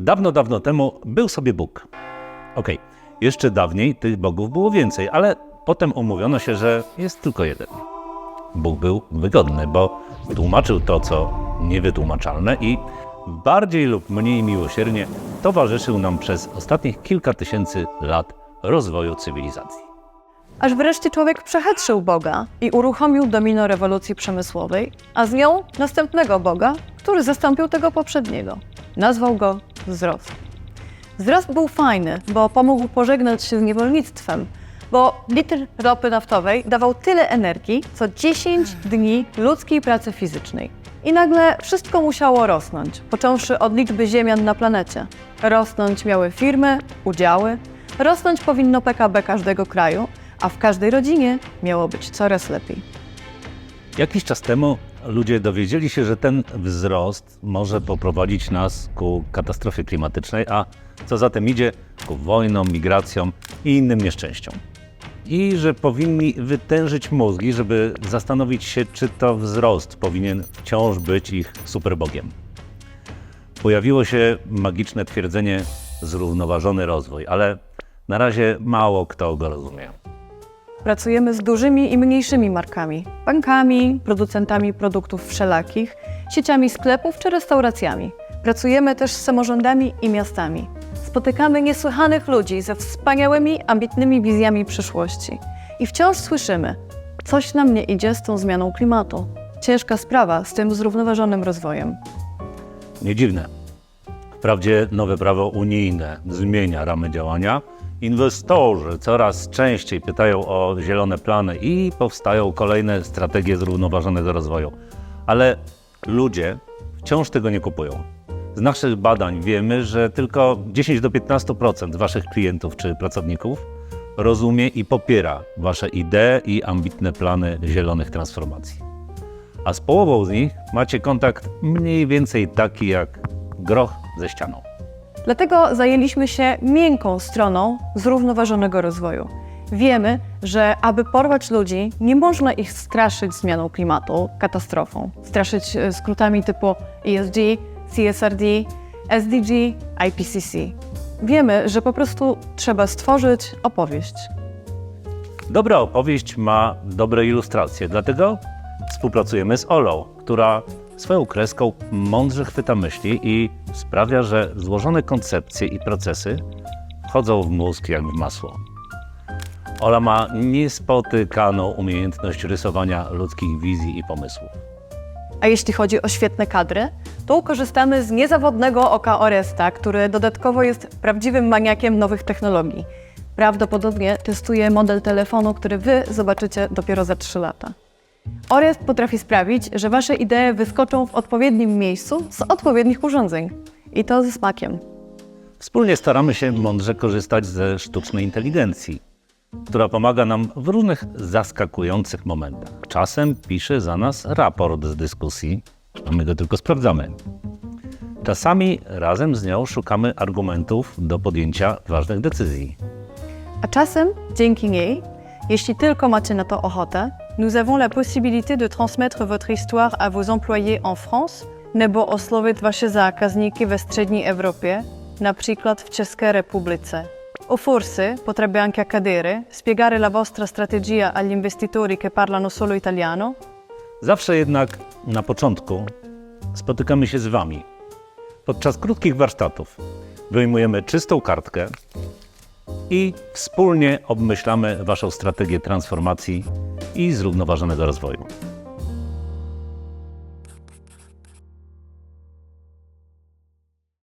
Dawno, dawno temu był sobie Bóg. Okej, jeszcze dawniej tych bogów było więcej, ale potem umówiono się, że jest tylko jeden. Bóg był wygodny, bo tłumaczył to, co niewytłumaczalne i bardziej lub mniej miłosiernie towarzyszył nam przez ostatnich kilka tysięcy lat rozwoju cywilizacji. Aż wreszcie człowiek przechetrzył Boga i uruchomił domino rewolucji przemysłowej, a z nią następnego Boga, który zastąpił tego poprzedniego. Nazwał go wzrost. Wzrost był fajny, bo pomógł pożegnać się z niewolnictwem, bo litr ropy naftowej dawał tyle energii, co 10 dni ludzkiej pracy fizycznej. I nagle wszystko musiało rosnąć, począwszy od liczby ziemian na planecie. Rosnąć miały firmy, udziały, rosnąć powinno PKB każdego kraju, a w każdej rodzinie miało być coraz lepiej. Jakiś czas temu ludzie dowiedzieli się, że ten wzrost może poprowadzić nas ku katastrofie klimatycznej, a co za tym idzie, ku wojnom, migracjom i innym nieszczęściom. I że powinni wytężyć mózgi, żeby zastanowić się, czy to wzrost powinien wciąż być ich superbogiem. Pojawiło się magiczne twierdzenie zrównoważony rozwój, ale na razie mało kto go rozumie. Pracujemy z dużymi i mniejszymi markami, bankami, producentami produktów wszelakich, sieciami sklepów czy restauracjami. Pracujemy też z samorządami i miastami. Spotykamy niesłychanych ludzi ze wspaniałymi, ambitnymi wizjami przyszłości. I wciąż słyszymy, coś nam nie idzie z tą zmianą klimatu. Ciężka sprawa z tym zrównoważonym rozwojem. Nie dziwne. Wprawdzie nowe prawo unijne zmienia ramy działania. Inwestorzy coraz częściej pytają o zielone plany i powstają kolejne strategie zrównoważonego rozwoju. Ale ludzie wciąż tego nie kupują. Z naszych badań wiemy, że tylko 10 do 15% waszych klientów czy pracowników rozumie i popiera wasze idee i ambitne plany zielonych transformacji a z połową z nich macie kontakt mniej więcej taki jak groch ze ścianą. Dlatego zajęliśmy się miękką stroną zrównoważonego rozwoju. Wiemy, że aby porwać ludzi, nie można ich straszyć zmianą klimatu, katastrofą. Straszyć e, skrótami typu ESG, CSRD, SDG, IPCC. Wiemy, że po prostu trzeba stworzyć opowieść. Dobra opowieść ma dobre ilustracje, dlatego współpracujemy z Olą, która swoją kreską mądrze chwyta myśli i sprawia, że złożone koncepcje i procesy wchodzą w mózg jak w masło. Ola ma niespotykaną umiejętność rysowania ludzkich wizji i pomysłów. A jeśli chodzi o świetne kadry, to korzystamy z niezawodnego oka Oresta, który dodatkowo jest prawdziwym maniakiem nowych technologii. Prawdopodobnie testuje model telefonu, który Wy zobaczycie dopiero za 3 lata. Orest potrafi sprawić, że Wasze idee wyskoczą w odpowiednim miejscu z odpowiednich urządzeń. I to ze smakiem. Wspólnie staramy się mądrze korzystać ze sztucznej inteligencji, która pomaga nam w różnych zaskakujących momentach. Czasem pisze za nas raport z dyskusji, a my go tylko sprawdzamy. Czasami razem z nią szukamy argumentów do podjęcia ważnych decyzji. A czasem, dzięki niej, jeśli tylko macie na to ochotę, nous avons la possibilité de transmettre votre histoire à vos employés en France, nebo oslovit wasze zákazníky ve střední Evropě, na przykład w Czeskiej Republice. O forse potrebbe anche accadere spiegare la vostra strategia agli investitori che parlano solo italiano? Zawsze jednak na początku spotykamy się z Wami. Podczas krótkich warsztatów wyjmujemy czystą kartkę i wspólnie obmyślamy Waszą strategię transformacji i zrównoważonego rozwoju.